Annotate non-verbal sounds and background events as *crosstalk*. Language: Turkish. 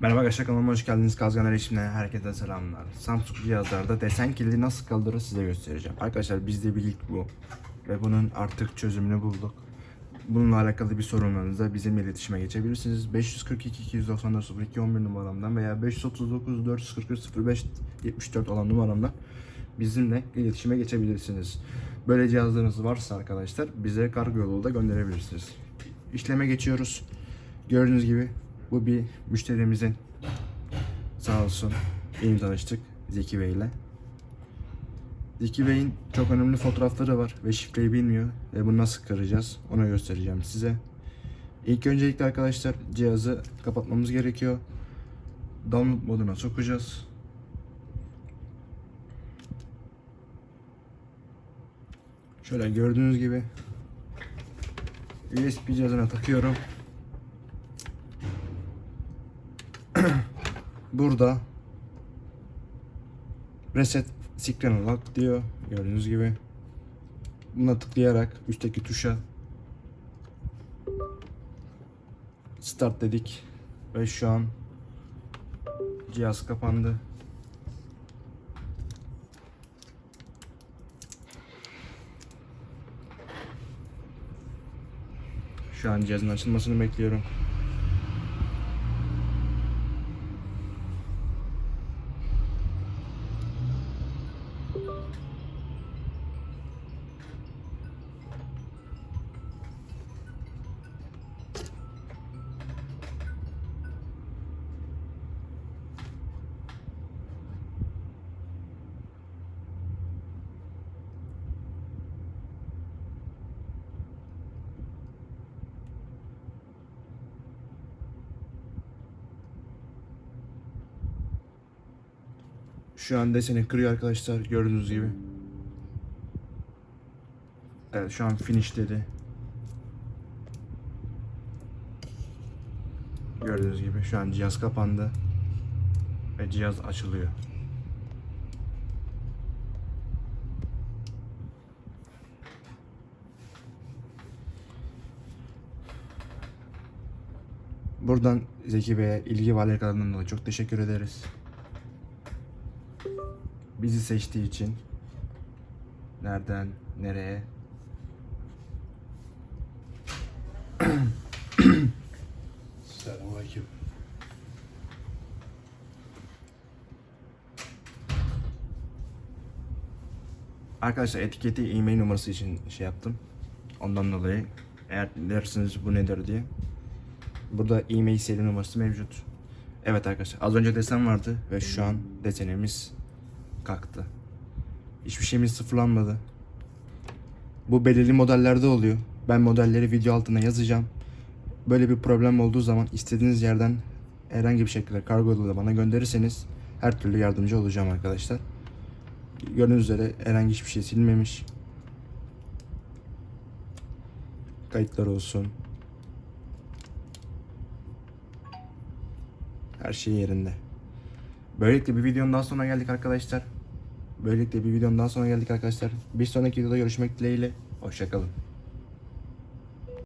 Merhaba arkadaşlar kanalıma hoş geldiniz. Kazgan Erişim'den herkese selamlar. Samsung cihazlarda desen kilidi nasıl kaldırır size göstereceğim. Arkadaşlar bizde bir ilk bu. Ve bunun artık çözümünü bulduk. Bununla alakalı bir sorunlarınızda bizimle iletişime geçebilirsiniz. 542 294 02 11 numaramdan veya 539 443 05 74 olan numaramdan bizimle iletişime geçebilirsiniz. Böyle cihazlarınız varsa arkadaşlar bize kargo yolu da gönderebilirsiniz. İşleme geçiyoruz. Gördüğünüz gibi bu bir müşterimizin sağ olsun yeni tanıştık Zeki Bey ile. Zeki Bey'in çok önemli fotoğrafları var ve şifreyi bilmiyor ve bunu nasıl kıracağız onu göstereceğim size. İlk öncelikle arkadaşlar cihazı kapatmamız gerekiyor. Download moduna sokacağız. Şöyle gördüğünüz gibi USB cihazına takıyorum. *clears throat* Burada Reset Screen Unlock diyor. Gördüğünüz gibi. Buna tıklayarak üstteki tuşa Start dedik. Ve şu an cihaz kapandı. Şu an cihazın açılmasını bekliyorum. Şu an deseni kırıyor arkadaşlar gördüğünüz gibi. Evet şu an finish dedi. Gördüğünüz gibi şu an cihaz kapandı. Ve cihaz açılıyor. Buradan Zeki Bey'e ilgi ve alakalarından dolayı çok teşekkür ederiz. Bizi seçtiği için nereden nereye Selamünaleyküm. Arkadaşlar etiketi e-mail numarası için şey yaptım. Ondan dolayı eğer dersiniz bu nedir diye. Burada e-mail seri numarası mevcut. Evet arkadaşlar az önce desen vardı ve şu an desenimiz kalktı. Hiçbir şeyimiz sıfırlanmadı. Bu belirli modellerde oluyor. Ben modelleri video altına yazacağım. Böyle bir problem olduğu zaman istediğiniz yerden herhangi bir şekilde kargo yoluyla bana gönderirseniz her türlü yardımcı olacağım arkadaşlar. Gördüğünüz üzere herhangi hiçbir şey silmemiş. Kayıtlar olsun. Her şey yerinde. Böylelikle bir videonun daha sonuna geldik arkadaşlar. Böylelikle bir videonun daha sonuna geldik arkadaşlar. Bir sonraki videoda görüşmek dileğiyle. Hoşçakalın.